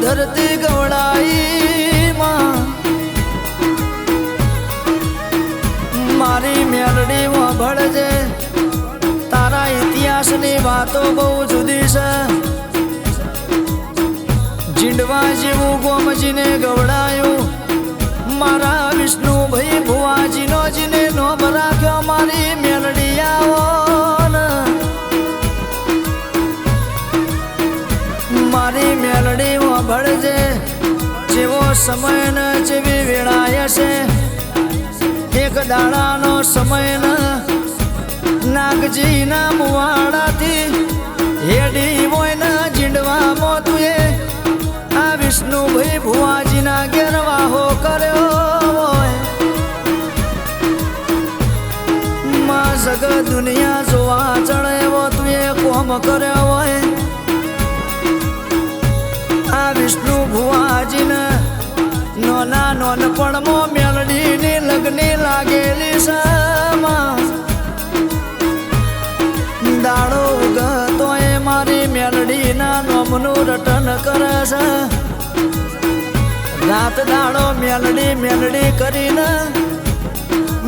ધરતી ગવડાઈ મારી મેલડી ભળજે તારા ઇતિહાસની વાતો બહુ જુદી છે. જીંડવા જેવું ગોમજીને ગવડાયું. સમય ન જેવી વેળાય છે. એક દાડાનો સમય ને નાગજીના મુવાડાથી હેડી હોય ને જીંડવામાં તુએ આ વિષ્ણુભાઈ ભુવાજીના ગેરવાહો કર્યો હોય. માં જગ દુનિયા જોવા ચડેવો તુએ કોમ કર્યો હોય. આ વિષ્ણુ ભુવાજીને સમા દાડો ગતો એ મારી મેલડીના નોમનું રટન કરે છે. રાત દાડો મેલડી મેલડી કરીને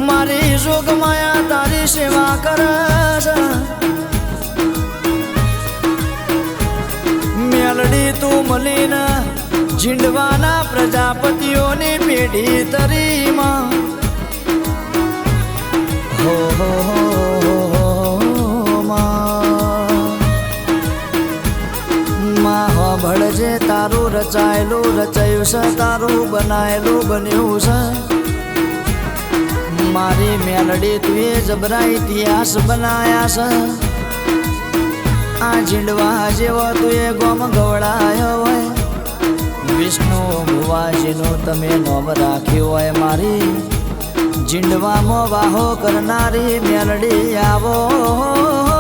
મારી જોગ માયા તારી સેવા કરે છે. મેલડી તું મલીને જીંડવાના પ્રજાપતિઓની પેઢી તરીમાં ભળજે તારું રચાયેલું, રચાયું છે, તારું બનાયેલું બન્યું છે. મારી મેલડી તુએ જબરા ઇતિહાસ બનાયા છે. આ જીંડવા જેવો તુએ ગોમ ગવડાયો હોય. વિષ્ણુ ભુવાજીનું તમે નોમ રાખ્યું હોય મારી. જીંડવામાં વાહો કરનારી મેલડી આવો.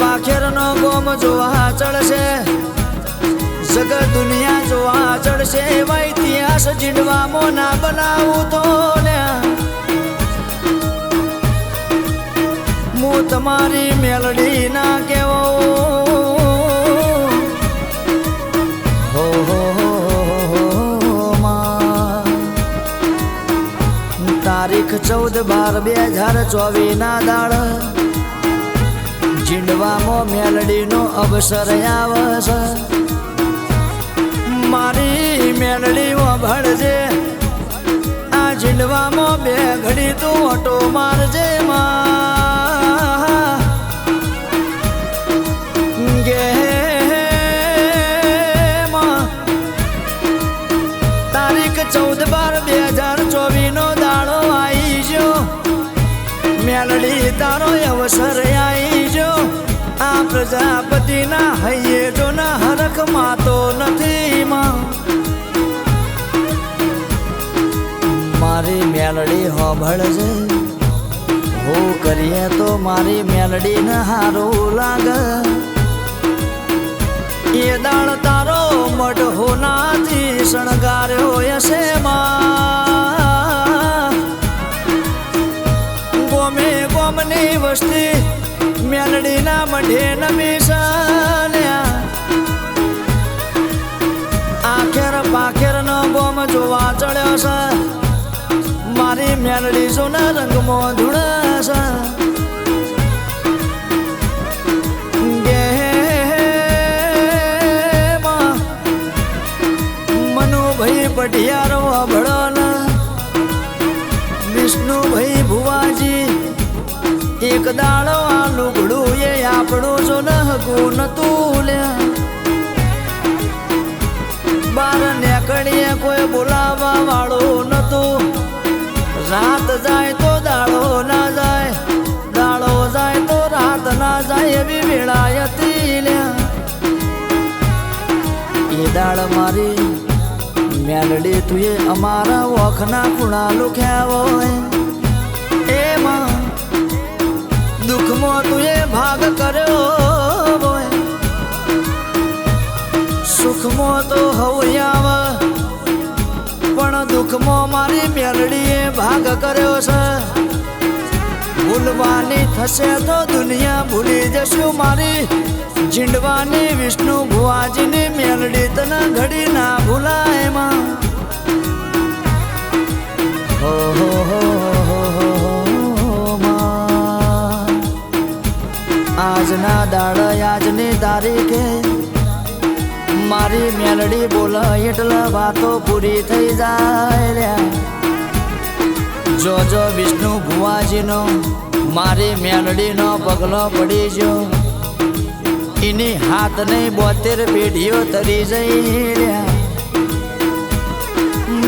પાખેર નો ગોમ જોવા ચડશે. જગત દુનિયા જોવા ચડશે. એવા ઇતિહાસ જીડવામાં ના બનાવું તો હું તમારી મેલડી ના કેવો. તારીખ ચૌદ બાર બે હજાર ચોવીસ ના દાડ જીંડવામાં મેલડીનો અવસર આવશે મારી મેલડી ભળજે, આ જીંડવામાં બે ઘડી તું ઓટો મારજે માં. ગે તારીખ ચૌદ બાર બે હજાર ચોવીસ નો આવી ગયો. મેલડી તારો અવસર પ્રજાપતિના હૈયે જો ન હરખ માતો નથી માં. મારી મેલડી હોભળજે, હું કરીએ તો મારી મેલડી ને હારું લાગે. એ દાળ તારો મઢ હોનાથી શણગાર્યો હશે માં. ગોમે ગોમની વસ્તી મેલડીના મઢે નમી આખેર પાખેર નો બોમ જોવા ચડ્યો છે. મારી મેલડી સોના રંગમાં ધૂળા છે. ગે માં મનુભાઈ પટિયાર વિષ્ણુભાઈ ભુવાજી એક દાડો હકું નતું લ્યા બાર નેકડીએ કોઈ બોલાવા વાળો નતું. રાત જાય તો દાડો ના જાય, દાડો જાય તો રાત ના જાય એવી વેળા હતી એ દાળ મારી મેલડી તુએ અમારા વખના ખૂણા લુખ્યા હોય એમાં દુઃખમાં તુએ ભાગ કર્યો. સુખમાં તો હવયાવ પણ દુઃખમાં મારી મેલડીએ ભાગ કર્યો છે. ભૂલવાની થશે તો દુનિયા ભૂલી જશું મારી. ઝીંડવાની વિષ્ણુ ભુવાજીની મેલડી તને ઘડી ના ભૂલાયમાં. હો હો. આજના દાડ આજની તારીખે મારી મેલડી બોલ એટલે વાતો પૂરી થઈ જાય જોજો જો જો, વિષ્ણુ ભુવાજીનો મારી મેલડીનો પગલો પડી ગયો. એની હાથને બોતેર પેઢીઓ તરી જઈ રહ્યા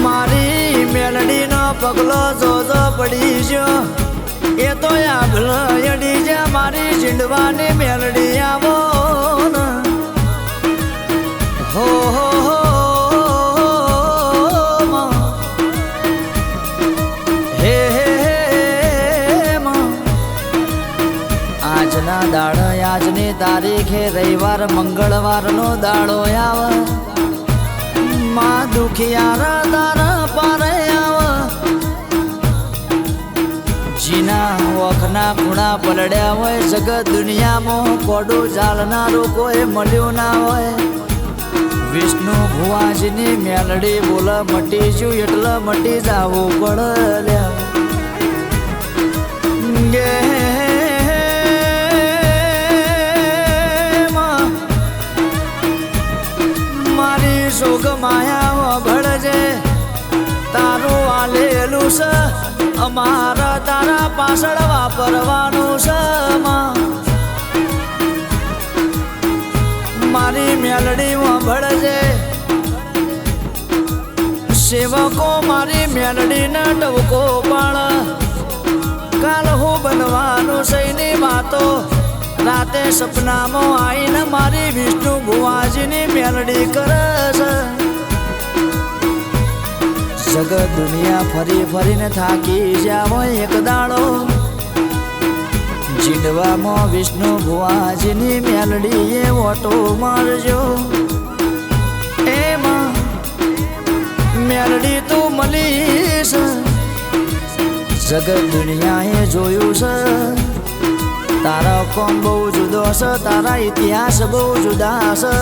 મારી મેલડીનો પગલો જોજો પડી ગયો. એ તો આગળ અડી જા મારી ચીંડવાની મેલડી આવો. આજના દાડ આજની તારીખે રવિવાર, મંગળવારનો દાડો આવે. માં દુખિયાર તારા પારે આવે. જીના વખના ખૂણા પલડ્યા હોય, જગત દુનિયામાં કોડું ચાલનારું કોઈ મળ્યું ના હોય. વિષ્ણુ ભુવાજની મેલડી બોલ, મટી છું એટલે મટી જાવું પડ્યા ગે, મારી શોક માયા ભળજે તારું આલેલું છે અમારા તારા પાછળ વાપરવાનું છે માં. મારી મેલડી ભળજે સેવકો મારી મેલડીને ટવકો પણ. કાલ હું બનવાનું સૈની વાતો. રાતે સપનામાં આવીને મારી વિષ્ણુ ભુવાજીની મેલડી કરે છે જગત દુનિયા ફરી ફરીને થાકી જાવ એક દાડો. જીડવામાં વિષ્ણુ ભુવાજીની મેલડીએ ઓટો મારજો. એમાં મેલડી તો મળીશ જગત દુનિયાએ જોયું છે. તારા કોમ બહુ જુદો છે, તારા ઇતિહાસ બહુ જુદા છે.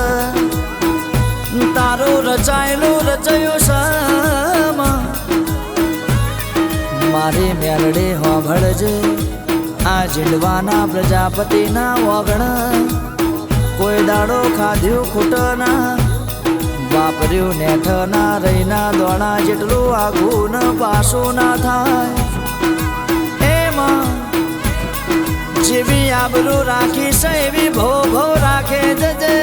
તારો રચાયેલું રચાયો છે મારી મેલડી હોભળજે. આ જીંડવાના પ્રજાપતિના વગણ. કોઈ દાડો ખાધ્યું ખૂટના. વાપર્યું નેઠના રહીના દોણા જેટલું આઘું ન પાછું ના થાય. એમાં જેવી આબરું રાખી છે એવી ભો ભો રાખે જજે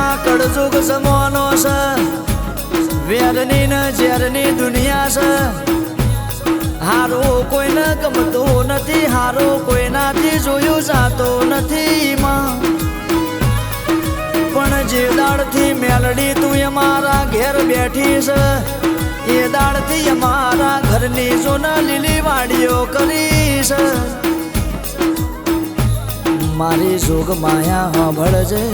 આ કળજુગ સમોનો છે વેરની ને ઝેરની દુનિયા છે હારો કોઈને ગમતો નથી, હારો કોઈનાથી જોયું જાતો નથી માં. પણ જે દાડથી મેલડી તું અમારા ઘેર બેઠી છે. એ દાડથી અમારા ઘરની સોના લીલી વાડીઓ કરી છે. મારી જોગ માયા સાંભળજે.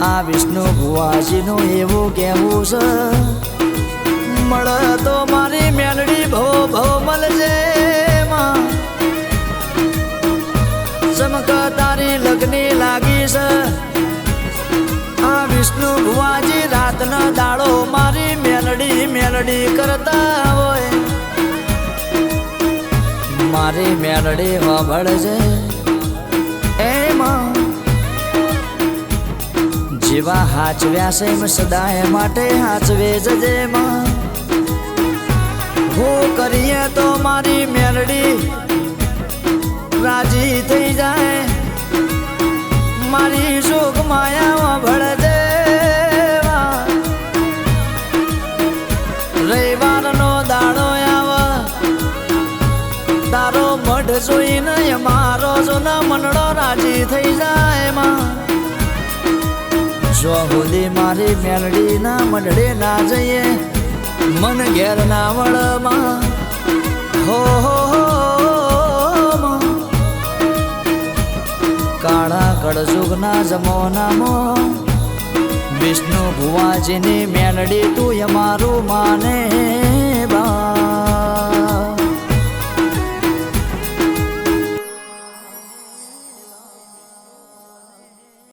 આ વિષ્ણુ ભુવાજીનું એવું કહેવું છે. મળ દાડો મારી મેલડી મેલડી કરતા હોય. મારી મેલડી વાભળજે એમાં. જેવા હાચવ્યા છે એમ સદાય માટે હાચવે જજે માં હું કરીએ તો મારી મેલડી રાજી થઈ જાય. મારી શોક માયા ભળ જોઈને મારો જો મનડો રાજી થઈ જાય માં. જો હોદી મારી મેલડી ના મંડળે ના જઈએ, મન ઘેર ના વળમાં. હો હો કાળા કળજુગના જમોનામો વિષ્ણુ ભુવાજીની મેલડી તું અમારું માને